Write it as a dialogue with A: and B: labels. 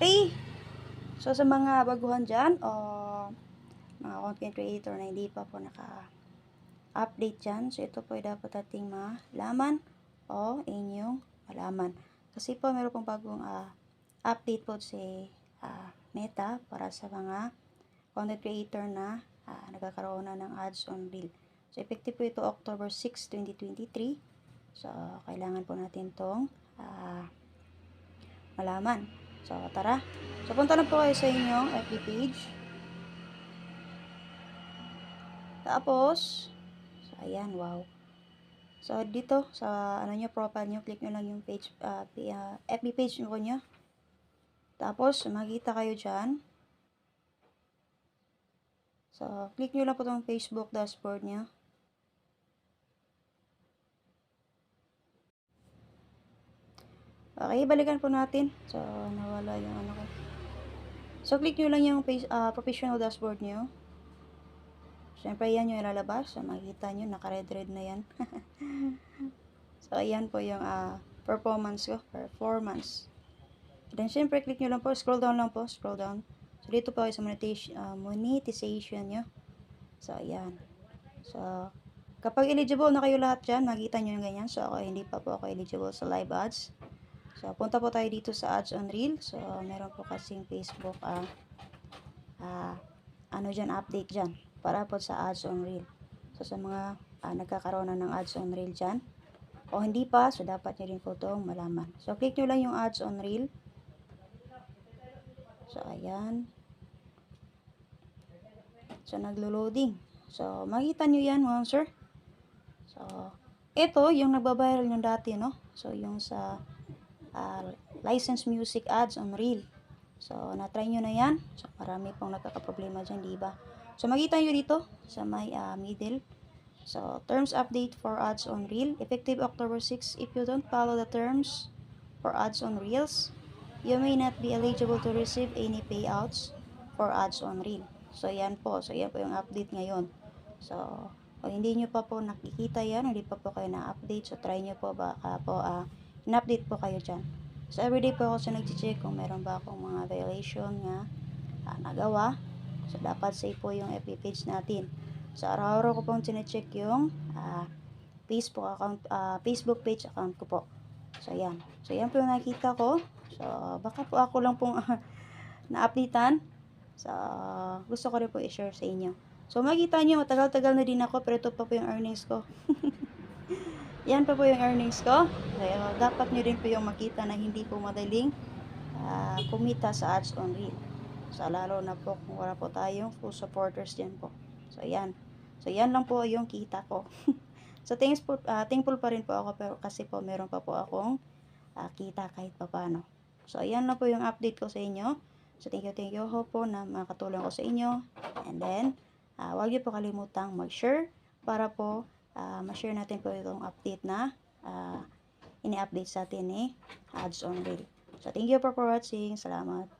A: Okay. So, sa mga baguhan dyan, o mga content creator na hindi pa po naka-update dyan, so ito po ay dapat ating malaman o inyong malaman. Kasi po, meron pong bagong ah, update po si ah, Meta para sa mga content creator na ah, nagkakaroon na ng ads on Reel. So, effective po ito October 6, 2023. So, kailangan po natin tong ah, malaman. So, tara. So, punta na po kayo sa inyong FB page. Tapos, so, ayan, wow. So, dito, sa ano nyo, profile nyo, click nyo lang yung page, ah, pi- ah, FB page nyo nyo. Tapos, makita kayo dyan. So, click nyo lang po itong Facebook dashboard nyo. Okay, balikan po natin. So, nawala yung ano ko. So, click nyo lang yung ah, professional dashboard nyo. Siyempre, yan yung ilalabas. So, makikita nyo, naka-red-red na yan. so, ayan po yung ah, performance ko. Performance. Then, siyempre, click nyo lang po. Scroll down lang po. Scroll down. So, dito po kayo sa monetization, ah, monetization nyo. So, ayan. So, kapag eligible na kayo lahat dyan, makikita nyo yung ganyan. So, ako, hindi pa po ako eligible sa live ads. So, punta po tayo dito sa ads on reel. So, meron po kasing Facebook, ah, ah, ano dyan, update dyan. Para po sa ads on reel. So, sa mga ah, nagkakaroon na ng ads on reel dyan. O hindi pa, so dapat nyo rin po itong malaman. So, click nyo lang yung ads on reel. So, ayan. So, naglo-loading. So, makita nyo yan, mga sir. So, ito, yung nagbabiral yung dati, no? So, yung sa uh, license music ads on reel. So, na-try nyo na yan. So, marami pong nagkakaproblema dyan, di ba? So, makita nyo dito sa may ah, middle. So, terms update for ads on reel. Effective October 6. If you don't follow the terms for ads on reels, you may not be eligible to receive any payouts for ads on reel. So, yan po. So, yan po yung update ngayon. So, kung hindi nyo pa po nakikita yan, hindi pa po kayo na-update, so try nyo po baka po ah, in-update po kayo dyan. So, everyday po ako sa nag-check kung meron ba akong mga violation nga ah, nagawa. So, dapat safe po yung FB page natin. So, araw-araw ko pong chinecheck yung ah, Facebook account, ah, Facebook page account ko po. So, yan. So, yan po yung nakita ko. So, baka po ako lang pong na-updatean. So, gusto ko rin po i-share sa inyo. So, makita nyo, matagal-tagal na din ako, pero ito pa po yung earnings ko. Yan pa po yung earnings ko. Kaya, dapat nyo rin po yung makita na hindi po madaling ah, kumita sa ads on reel. So, lalo na po kung wala po tayong full supporters dyan po. So, yan. So, yan lang po yung kita ko. so, thanks po, ah, thankful pa rin po ako pero kasi po meron pa po akong ah, kita kahit pa paano. So, ayan lang po yung update ko sa inyo. So, thank you, thank you ho po na makatulong ko sa inyo. And then, ah, huwag niyo po kalimutang mag-share para po ah, ma-share natin po itong update na ah, ini-update sa atin ni Ads on Reel. So, thank you for watching. Salamat.